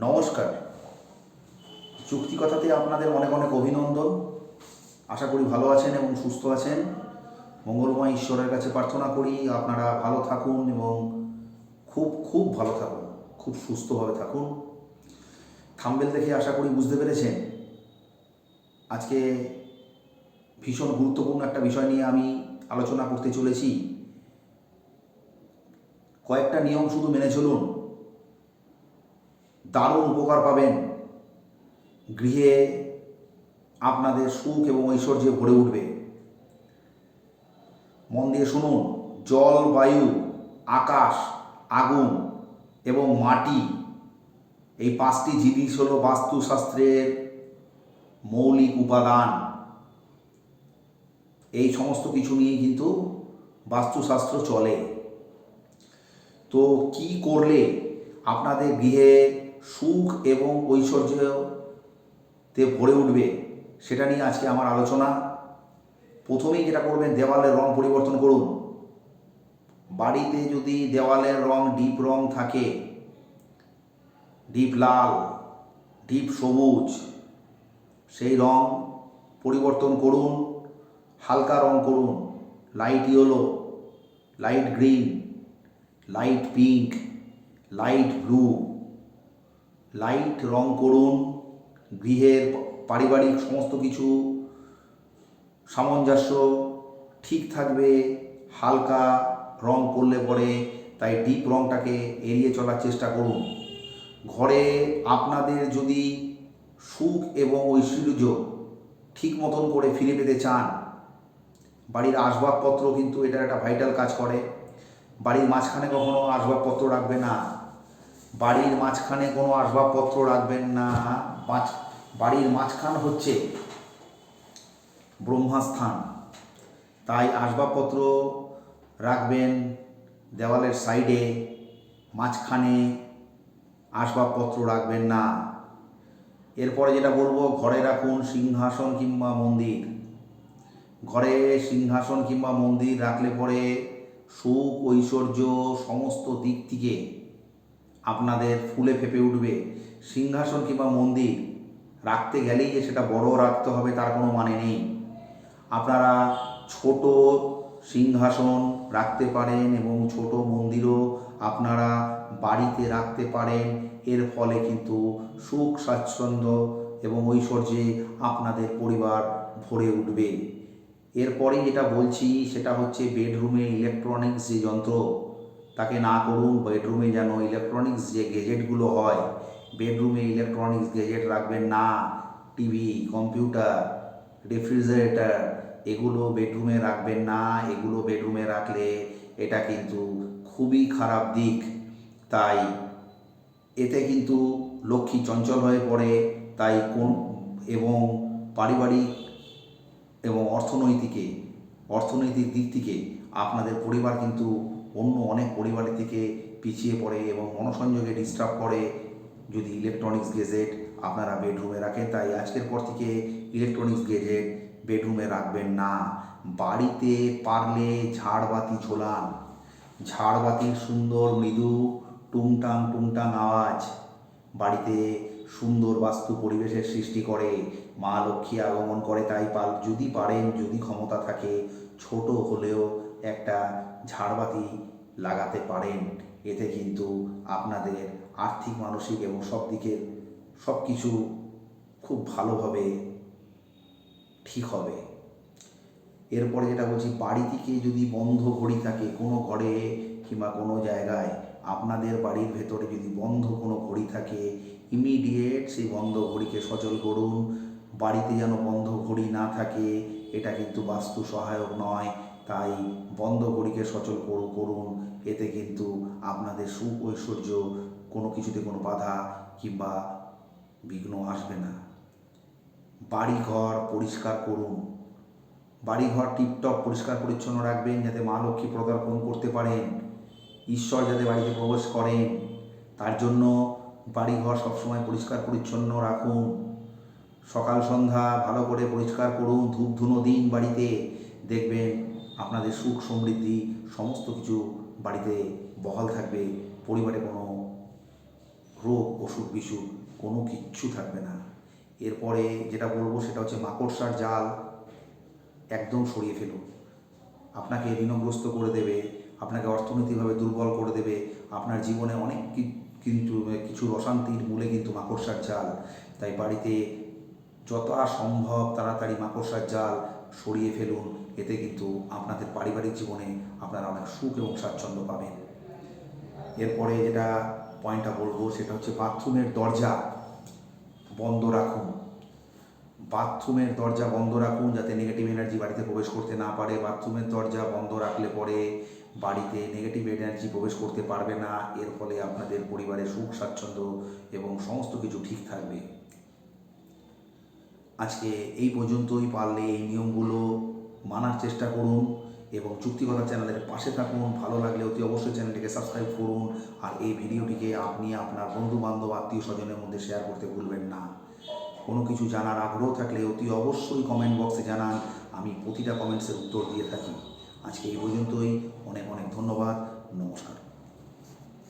নমস্কার। চুক্তি কথাতে আপনাদের অনেক অনেক অভিনন্দন। আশা করি ভালো আছেন এবং সুস্থ আছেন। মঙ্গলময় ঈশ্বরের কাছে প্রার্থনা করি আপনারা ভালো থাকুন এবং খুব খুব ভালো থাকুন, খুব সুস্থভাবে থাকুন। থাম্বেল দেখে আশা করি বুঝতে পেরেছেন। আজকে ভীষণ গুরুত্বপূর্ণ একটা বিষয় নিয়ে আমি আলোচনা করতে চলেছি। কয়েকটা নিয়ম শুধু মেনে চলুন। দারুণ উপকার পাবেন। গৃহে আপনাদের সুখ এবং ঐশ্বর্যে ভরে উঠবে। মন দিয়ে শুনুন, জল, বায়ু, আকাশ, আগুন এবং মাটি, এই পাঁচটি জিনিস হলো বাস্তুশাস্ত্রের মৌলিক উপাদান। এই সমস্ত কিছু নিয়ে কিন্তু বাস্তুশাস্ত্র চলে। তো কি করলে আপনাদের গৃহে সুখ এবং ঐশ্বর্যতে ভরে উঠবে, সেটা নিয়ে আজকে আমার আলোচনা। প্রথমেই যেটা করবেন, দেওয়ালের রং পরিবর্তন করুন। বাড়িতে যদি দেওয়ালের রং ডিপ রং থাকে, ডিপ লাল, ডিপ সবুজ, সেই রং পরিবর্তন করুন, হালকা রং করুন। Light yellow, light green, light pink, light blue. Light, রং করুন, গৃহের পারিবারিক সমস্ত কিছু সামঞ্জস্য ঠিক থাকবে, হালকা রং করলে পরে তাই ডিপ রংটাকে এড়িয়ে চলার চেষ্টা করুন। ঘরে আপনাদের যদি সুখ এবং ঐশ্বর্য ঠিক মতন করে ফিরে পেতে চান, বাড়ির আসবাবপত্র কিন্তু এটা একটা ভাইটাল কাজ করে। বাড়ির মাঝখানে কখনো আসবাবপত্র রাখবে না। বাড়ির মাঝখানে কোনো আসবাবপত্র রাখবেন না। বাড়ির মাঝখান হচ্ছে ব্রহ্মাস্থান। তাই আসবাবপত্র রাখবেন দেওয়ালের সাইডে, মাঝখানে আসবাবপত্র রাখবেন না। এরপরে যেটা বলব, ঘরে রাখুন সিংহাসন কিংবা মন্দির। ঘরে সিংহাসন কিংবা মন্দির রাখলে পরে সুখ, ঐশ্বর্য, সমস্ত দিক থেকে আপনাদের ফুলে ফেপে উঠবে। সিংহাসন কিংবা মন্দির রাখতে গেলেই যে সেটা বড় রাখতে হবে তার কোনো মানে নেই। আপনারা ছোট সিংহাসন রাখতে পারেন এবং ছোট মন্দিরও আপনারা বাড়িতে রাখতে পারেন। এর ফলে কিন্তু সুখ, স্বাচ্ছন্দ্য এবং ঐশ্বর্যে আপনাদের পরিবার ভরে উঠবে। এরপরে যেটা বলছি সেটা হচ্ছে বেডরুমে ইলেকট্রনিক্স যে যন্ত্র তাকে না করুন বেডরুমে যেন ইলেকট্রনিক্স যে গেজেটগুলো হয় বেডরুমে ইলেকট্রনিক্স গেজেট রাখবেন না টিভি কম্পিউটার রেফ্রিজারেটর এগুলো বেডরুমে রাখবেন না, এগুলো বেডরুমে রাখলে এটা কিন্তু খুবই খারাপ দিক। তাই এতে কিন্তু লক্ষ্মী চঞ্চল হয়ে পড়ে, তাই কোন, এবং পারিবারিক এবং অর্থনৈতিকে, অর্থনৈতিক দিক থেকে আপনাদের পরিবার কিন্তু অন্য অনেক পরিবারের থেকে পিছিয়ে পড়ে এবং মনসংযোগে ডিস্টার্ব করে। যদি ইলেকট্রনিক্স গেজেট আপনারা বেডরুমে রাখেন, তাই আজকের পর থেকে ইলেকট্রনিক্স গেজেট বেডরুমে রাখবেন না। বাড়িতে পারলে ঝাড়বাতি ঝোলান। ঝাড়বাতির সুন্দর মৃদু টুংটাং টুংটাং আওয়াজ বাড়িতে সুন্দর বাস্তু পরিবেশের সৃষ্টি করে। মা লক্ষ্মী আগমন করে তাই পাল যদি পারেন, যদি ক্ষমতা থাকে ছোট হলেও একটা ঝাড়বাতি লাগাতে পারেন। এতে কিন্তু আপনাদের আর্থিক, মানসিক এবং সব দিকের সব কিছু খুব ভালোভাবে ঠিক হবে। এরপরে যেটা বলছি, বাড়ি থেকে যদি বন্ধ ঘড়ি থাকে কোনো ঘরে কিংবা কোনো জায়গায়, আপনাদের বাড়ির ভেতরে যদি বন্ধ কোনো ঘড়ি থাকে ইমিডিয়েট সেই বন্ধ ঘড়িকে সচল করুন। বাড়িতে যেন বন্ধ ঘড়ি না থাকে এটা কিন্তু বাস্তু সহায়ক নয়। তাই বন্ধ ঘড়িকে সচল করু, করুন। এতে কিন্তু আপনাদের সুখ ঐশ্বর্য কোনো কিছুতে কোনো বাধা কিংবা বিঘ্ন আসবে না। বাড়িঘর পরিষ্কার করুন। বাড়িঘর টিপটপ পরিষ্কার পরিচ্ছন্ন রাখবেন যাতে মা লক্ষ্মী পদার্পণ করতে পারেন। ঈশ্বর যাতে বাড়িতে প্রবেশ করেন। তার জন্য বাড়িঘর সবসময় পরিষ্কার পরিচ্ছন্ন রাখুন। সকাল সন্ধ্যা ভালো করে পরিষ্কার করুন ধূপ ধুনো দিন বাড়িতে দেখবেন আপনাদের সুখ সমৃদ্ধি সমস্ত কিছু বাড়িতে বহাল থাকবে। পরিবারে কোনো রোগ, অসুখ, বিসুখ কোনো কিচ্ছু থাকবে না। এরপরে যেটা বলব সেটা হচ্ছে মাকড়সার জাল একদম সরিয়ে ফেলুন। আপনাকে ঋণগ্রস্ত করে দেবে, আপনাকে অর্থনৈতিকভাবে দুর্বল করে দেবে, আপনার জীবনে অনেক কিন্তু, কিছু অশান্তির মূলে কিন্তু মাকড়সার জাল। তাই বাড়িতে যত সম্ভব তাড়াতাড়ি মাকড়সার জাল সরিয়ে ফেলুন, এতে কিন্তু আপনাদের পারিবারিক জীবনে আপনারা অনেক সুখ এবং স্বাচ্ছন্দ্য পাবেন। এরপরে যেটা পয়েন্টটা বলব, সেটা হচ্ছে বাথরুমের দরজা বন্ধ রাখুন। বাথরুমের দরজা বন্ধ রাখুন যাতে নেগেটিভ এনার্জি বাড়িতে প্রবেশ করতে না পারে। বাথরুমের দরজা বন্ধ রাখলে পরে বাড়িতে নেগেটিভ এনার্জি প্রবেশ করতে পারবে না। এর ফলে আপনাদের পরিবারের সুখ, স্বাচ্ছন্দ্য এবং সমস্ত কিছু ঠিক থাকবে। আজকে এই পর্যন্তই পারলে এই নিয়মগুলো মানার চেষ্টা করুন এবং চুক্তিকতা চ্যানেলের পাশে থাকুন। ভালো লাগলে অতি অবশ্যই চ্যানেলটিকে সাবস্ক্রাইব করুন আর এই ভিডিওটিকে আপনি আপনার বন্ধু বান্ধব আত্মীয় স্বজনের মধ্যে শেয়ার করতে ভুলবেন না। কোনো কিছু জানার আগ্রহ থাকলে অতি অবশ্যই কমেন্ট বক্সে জানান। আমি প্রতিটা কমেন্টসের উত্তর দিয়ে থাকি। আজকে এই পর্যন্তই। অনেক অনেক ধন্যবাদ। নমস্কার।